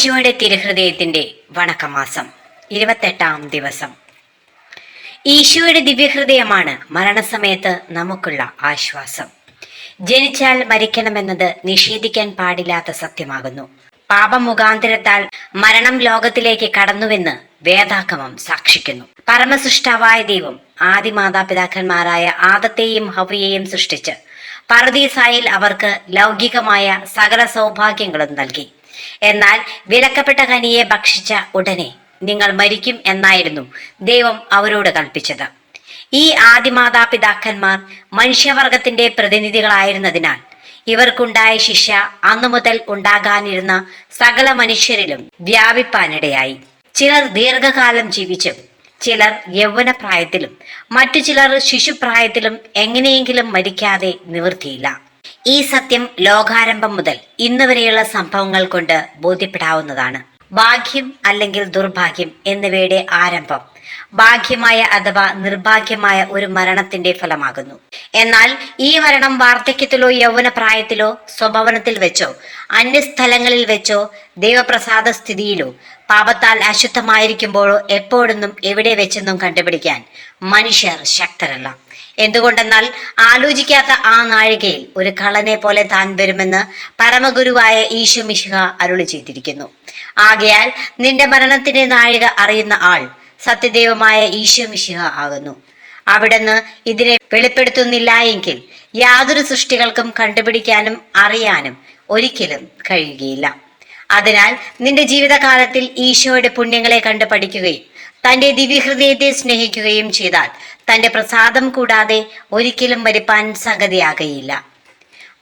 ഈശോയുടെ തിരുഹൃദയത്തിന്റെ വണക്കമാസം ഇരുപത്തെട്ടാം ദിവസം. ഈശോയുടെ ദിവ്യഹൃദയമാണ് മരണസമയത്ത് നമുക്കുള്ള ആശ്വാസം. ജനിച്ചാൽ മരിക്കണമെന്നത് നിഷേധിക്കാൻ പാടില്ലാത്ത സത്യമാകുന്നു. പാപമുഖാന്തരത്താൽ മരണം ലോകത്തിലേക്ക് കടന്നുവെന്ന് വേദാഗമം സാക്ഷിക്കുന്നു. പരമസൃഷ്ടാവായ ദൈവം ആദി മാതാപിതാക്കന്മാരായ ആദത്തെയും ഹവയെയും സൃഷ്ടിച്ച് പറദീസായിൽ അവർക്ക് ലൗകികമായ സകല സൗഭാഗ്യങ്ങളും നൽകി. എന്നാൽ വിലക്കപ്പെട്ട കനിയെ ഭക്ഷിച്ച ഉടനെ നിങ്ങൾ മരിക്കും എന്നായിരുന്നു ദൈവം അവരോട് കൽപ്പിച്ചത്. ഈ ആദിമാതാപിതാക്കന്മാർ മനുഷ്യവർഗത്തിന്റെ പ്രതിനിധികളായിരുന്നതിനാൽ ഇവർക്കുണ്ടായ ശിക്ഷ അന്നു മുതൽ ഉണ്ടാകാനിരുന്ന സകല മനുഷ്യരിലും വ്യാപിപ്പാനിടയായി. ചിലർ ദീർഘകാലം ജീവിച്ചും ചിലർ യൗവനപ്രായത്തിലും മറ്റു ചിലർ ശിശുപ്രായത്തിലും എങ്ങനെയെങ്കിലും മരിക്കാതെ നിവൃത്തിയില്ല. ഈ സത്യം ലോകാരംഭം മുതൽ ഇന്ന് വരെയുള്ള സംഭവങ്ങൾ കൊണ്ട് ബോധ്യപ്പെടാവുന്നതാണ്. ഭാഗ്യം അല്ലെങ്കിൽ ദുർഭാഗ്യം എന്നിവയുടെ ആരംഭം ഭാഗ്യമായ അഥവാ നിർഭാഗ്യമായ ഒരു മരണത്തിന്റെ ഫലമാകുന്നു. എന്നാൽ ഈ മരണം വാർദ്ധക്യത്തിലോ യൗവന പ്രായത്തിലോ സ്വഭവനത്തിൽ വെച്ചോ അന്യസ്ഥലങ്ങളിൽ വെച്ചോ ദൈവപ്രസാദ സ്ഥിതിയിലോ പാപത്താൽ അശുദ്ധമായിരിക്കുമ്പോഴോ എപ്പോഴെന്നും എവിടെ വെച്ചെന്നും കണ്ടുപിടിക്കാൻ മനുഷ്യർ ശക്തരല്ല. എന്തുകൊണ്ടെന്നാൽ ആലോചിക്കാത്ത ആ നാഴികയിൽ ഒരു കള്ളനെ പോലെ താൻ വരുമെന്ന് പരമഗുരുവായ ഈശോ മിശിഹ അരുളി ചെയ്തിരിക്കുന്നു. ആകയാൽ നിന്റെ മരണത്തിന്റെ നാഴിക അറിയുന്ന ആൾ സത്യദൈവമായ ഈശോ മിശിഹ ആകുന്നു. അവിടുന്ന് ഇതിനെ വെളിപ്പെടുത്തുന്നില്ല എങ്കിൽ യാതൊരു സൃഷ്ടികൾക്കും കണ്ടുപിടിക്കാനും അറിയാനും ഒരിക്കലും കഴിയുകയില്ല. അതിനാൽ നിന്റെ ജീവിതകാലത്തിൽ ഈശോയുടെ പുണ്യങ്ങളെ കണ്ടു പഠിക്കുകയും തന്റെ ദിവ്യഹൃദയത്തെ സ്നേഹിക്കുകയും ചെയ്താൽ തന്റെ പ്രസാദം കൂടാതെ ഒരിക്കലും വരുപ്പാൻ സംഗതിയാകയില്ല.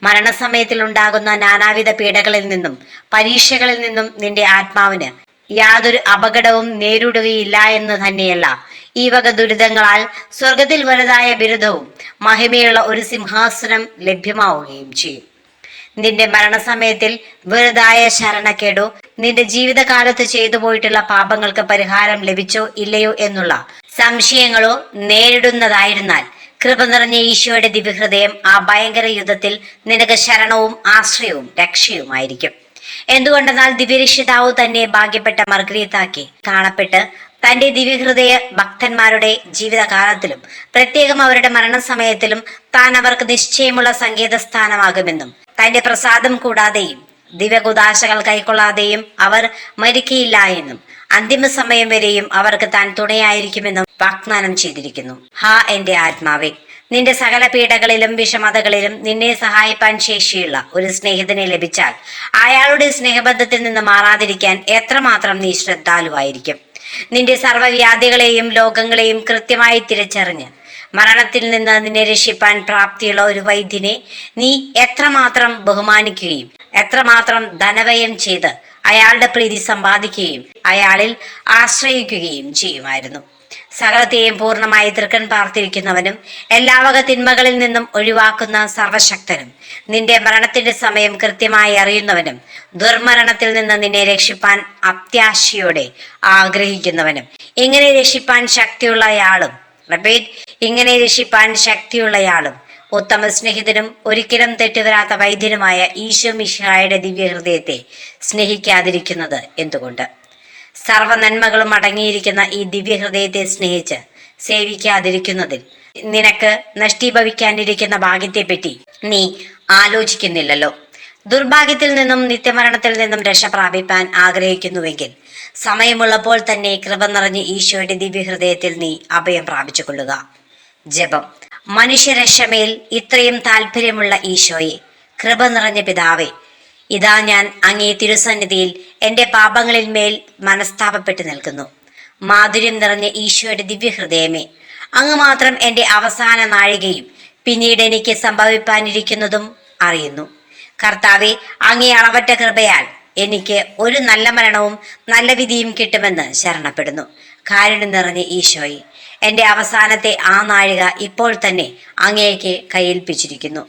മരണസമയത്തിൽ ഉണ്ടാകുന്ന നാനാവിധ പീഡകളിൽ നിന്നും പരീക്ഷകളിൽ നിന്നും നിന്റെ ആത്മാവിന് യാതൊരു അപകടവും നേരിടുകയില്ല എന്ന് തന്നെയല്ല. ഈ വക ദുരിതങ്ങളാൽ സ്വർഗത്തിൽ വലുതായ ബിരുദവും മഹിമയുള്ള ഒരു സിംഹാസനം ലഭ്യമാവുകയും ചെയ്യും. നിന്റെ മരണസമയത്തിൽ വെറുതായ ശരണക്കേടോ നിന്റെ ജീവിതകാലത്ത് ചെയ്തു പോയിട്ടുള്ള പാപങ്ങൾക്ക് പരിഹാരം ലഭിച്ചോ ഇല്ലയോ എന്നുള്ള സംശയങ്ങളോ നേരിടുന്നതായിരുന്നാൽ കൃപ നിറഞ്ഞ ഈശോയുടെ ദിവ്യഹൃദയം ആ ഭയങ്കര യുദ്ധത്തിൽ നിനക്ക് ശരണവും ആശ്രയവും രക്ഷയുമായിരിക്കും. എന്തുകൊണ്ടെന്നാൽ ദിവ്യരക്ഷിതാവ് തന്നെ ഭാഗ്യപ്പെട്ട മർഗ്രീത്താക്കി കാണപ്പെട്ട് തന്റെ ദിവ്യഹൃദയ ഭക്തന്മാരുടെ ജീവിതകാലത്തിലും പ്രത്യേകം അവരുടെ മരണസമയത്തിലും താൻ അവർക്ക് നിശ്ചയമുള്ള സങ്കേത സ്ഥാനമാകുമെന്നും തന്റെ പ്രസാദം കൂടാതെയും ദിവ്യകുദാശകൾ കൈക്കൊള്ളാതെയും അവർ മരിക്കയില്ല എന്നും അന്തിമ സമയം വരെയും അവർക്ക് താൻ തുണയായിരിക്കുമെന്നും വാഗ്ദാനം ചെയ്തിരിക്കുന്നു. ഹാ എന്റെ ആത്മാവേ. നിന്റെ സകല പീഡകളിലും വിഷമതകളിലും നിന്നെ സഹായിപ്പാൻ ശേഷിയുള്ള ഒരു സ്നേഹിതനെ ലഭിച്ചാൽ അയാളുടെ സ്നേഹബന്ധത്തിൽ നിന്ന് മാറാതിരിക്കാൻ എത്രമാത്രം നീ ശ്രദ്ധാലുവായിരിക്കും. നിന്റെ സർവവ്യാധികളെയും ലോകങ്ങളെയും കൃത്യമായി തിരിച്ചറിഞ്ഞ് മരണത്തിൽ നിന്ന് നിന്നെ രക്ഷിപ്പാൻ പ്രാപ്തിയുള്ള ഒരു വൈദ്യനെ നീ എത്രമാത്രം ബഹുമാനിക്കുകയും എത്രമാത്രം ധനവയം ചെയ്ത് അയാളുടെ പ്രീതി സമ്പാദിക്കുകയും അയാളിൽ ആശ്രയിക്കുകയും ചെയ്യുമായിരുന്നു. സകലത്തെയും പൂർണമായി തൃക്കൻ പാർത്തിരിക്കുന്നവനും എല്ലാവക തിന്മകളിൽ നിന്നും ഒഴിവാക്കുന്ന സർവശക്തനും. നിന്റെ മരണത്തിന്റെ സമയം കൃത്യമായി അറിയുന്നവനും ദുർമരണത്തിൽ നിന്ന് നിന്നെ രക്ഷിപ്പാൻ അത്യാശയോടെ ആഗ്രഹിക്കുന്നവനും. ഇങ്ങനെ രക്ഷിപ്പാൻ ശക്തിയുള്ളയാളും റിപ്പീറ്റ് ഇങ്ങനെ രക്ഷിപ്പാൻ ശക്തിയുള്ളയാളും ഉത്തമ സ്നേഹിതനും ഒരിക്കലും തെറ്റുവരാത്ത വൈദ്യനുമായ ഈശോ മിശിഹായുടെ ദിവ്യഹൃദയത്തെ സ്നേഹിക്കാതിരിക്കുന്നത് എന്തുകൊണ്ട്? സർവ നന്മകളും അടങ്ങിയിരിക്കുന്ന ഈ ദിവ്യഹൃദയത്തെ സ്നേഹിച്ച് സേവിക്കാതിരിക്കുന്നതിൽ നിനക്ക് നഷ്ടീഭവിക്കാനിരിക്കുന്ന ഭാഗ്യത്തെപ്പറ്റി നീ ആലോചിക്കുന്നില്ലല്ലോ. ദുർഭാഗ്യത്തിൽ നിന്നും നിത്യമരണത്തിൽ നിന്നും രക്ഷ പ്രാപിപ്പാൻ ആഗ്രഹിക്കുന്നുവെങ്കിൽ സമയമുള്ളപ്പോൾ തന്നെ കൃപ നിറഞ്ഞ് ഈശോയുടെ ദിവ്യഹൃദയത്തിൽ നീ അഭയം പ്രാപിച്ചു കൊള്ളുക ജപം. മനുഷ്യരക്ഷമേൽ ഇത്രയും താല്പര്യമുള്ള ഈശോയെ കൃപ നിറഞ്ഞ പിതാവേ ഇതാ ഞാൻ അങ്ങേ തിരുസന്നിധിയിൽ എന്റെ പാപങ്ങളിൽ മേൽ മനസ്താപപ്പെട്ടു നിൽക്കുന്നു. മാധുര്യം നിറഞ്ഞ ഈശോയുടെ ദിവ്യഹൃദയമേ അങ്ങ് മാത്രം എന്റെ അവസാന നാഴികയും പിന്നീട് എനിക്ക് സംഭവിപ്പാനിരിക്കുന്നതും അറിയുന്നു. കർത്താവെ അങ്ങേ അളവറ്റ കൃപയാൽ എനിക്ക് ഒരു നല്ല മരണവും നല്ല വിധിയും കിട്ടുമെന്ന് ശരണപ്പെടുന്നു. കാരുണ്യം നിറഞ്ഞ ഈശോയെ എന്റെ അവസാനത്തെ ആ നാഴിക ഇപ്പോൾ തന്നെ അങ്ങേക്ക് കയ്യേൽപ്പിച്ചിരിക്കുന്നു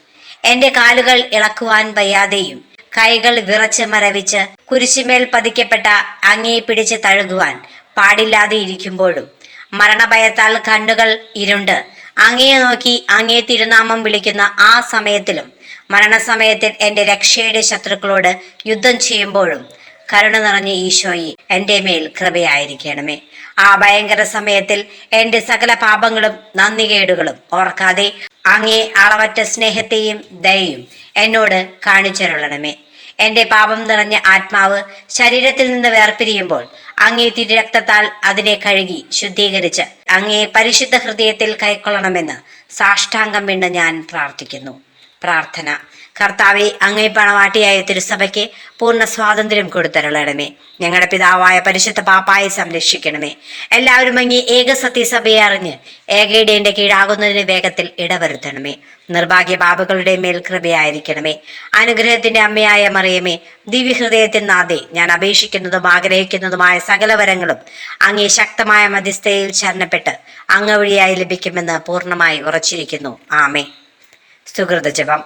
എന്റെ കാലുകൾ ഇളക്കുവാൻ വയ്യാതെയും കൈകൾ വിറച്ച് മരവിച്ച് കുരിശുമേൽ പതിക്കപ്പെട്ട അങ്ങേ പിടിച്ച് തഴുകുവാൻ പാടില്ലാതെ ഇരിക്കുമ്പോഴും മരണഭയത്താൽ കണ്ണുകൾ ഇരുണ്ട് അങ്ങയെ നോക്കി അങ്ങേ തിരുനാമം വിളിക്കുന്ന ആ സമയത്തിലും മരണസമയത്തിൽ എന്റെ രക്ഷയുടെ ശത്രുക്കളോട് യുദ്ധം ചെയ്യുമ്പോഴും കരുണ നിറഞ്ഞ ഈശോയി എന്റെ മേൽ കൃപയായിരിക്കണമേ. ആ ഭയങ്കര സമയത്തിൽ എന്റെ സകല പാപങ്ങളും നന്ദികേടുകളും ഓർക്കാതെ അങ്ങേ അളവറ്റ സ്നേഹത്തെയും ദയയും എന്നോട് കാണിച്ചരുളണമേ. എന്റെ പാപം നിറഞ്ഞ ആത്മാവ് ശരീരത്തിൽ നിന്ന് വേർപിരിയുമ്പോൾ അങ്ങേ തിരുരക്തത്താൽ അതിനെ കഴുകി ശുദ്ധീകരിച്ച് അങ്ങേ പരിശുദ്ധ ഹൃദയത്തിൽ കൈക്കൊള്ളണമെന്ന് സാഷ്ടാംഗം വീണ് ഞാൻ പ്രാർത്ഥിക്കുന്നു. പ്രാർത്ഥന. കർത്താവെ അങ്ങേ പണവാട്ടിയായ തിരുസഭയ്ക്ക് പൂർണ സ്വാതന്ത്ര്യം കൊടുത്തരുളണമേ. ഞങ്ങളുടെ പിതാവായ പരിശുദ്ധ പാപ്പായെ സംരക്ഷിക്കണമേ. എല്ലാവരും അങ്ങി ഏക സത്യസഭയെ അറിഞ്ഞ് ഏകയുടെ കീഴാകുന്നതിന് വേഗത്തിൽ ഇടവരുത്തണമേ. നിർഭാഗ്യ പാപകളുടെ മേൽ കൃപയായിരിക്കണമേ. അനുഗ്രഹത്തിന്റെ അമ്മയായ മറിയമേ ദിവ്യഹൃദയത്തിൽ നാഥേ ഞാൻ അപേക്ഷിക്കുന്നതും ആഗ്രഹിക്കുന്നതുമായ സകല വരങ്ങളും അങ്ങേ ശക്തമായ മധ്യസ്ഥയിൽ ചരണപ്പെട്ട് അങ്ങ് വഴിയായി ലഭിക്കുമെന്ന് പൂർണമായി ഉറച്ചിരിക്കുന്നു. ആമേ സുഹൃത ജപം.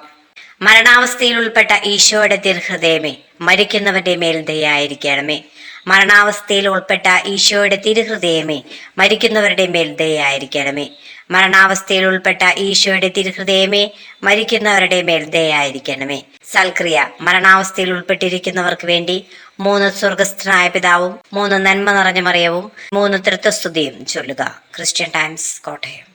മരണാവസ്ഥയിൽ ഉൾപ്പെട്ട ഈശോയുടെ തിരുഹൃദയമേ മരിക്കുന്നവന്റെ മേൽ ദയായിരിക്കണമേ മരണാവസ്ഥയിൽ ഉൾപ്പെട്ട ഈശോയുടെ തിരുഹൃദയമേ മരിക്കുന്നവരുടെ മേൽ ദയായിരിക്കണമേ മരണാവസ്ഥയിൽ ഉൾപ്പെട്ട ഈശോയുടെ തിരുഹൃദയമേ മരിക്കുന്നവരുടെ മേൽ ദയായിരിക്കണമേ സൽക്രിയ മരണാവസ്ഥയിൽ ഉൾപ്പെട്ടിരിക്കുന്നവർക്ക് വേണ്ടി മൂന്ന് സ്വർഗസ്ഥനായ പിതാവും മൂന്ന് നന്മ നിറഞ്ഞ മറിയവും മൂന്ന് തൃത്വസ്തുതിയും ചൊല്ലുക. Christian Times Kottayam.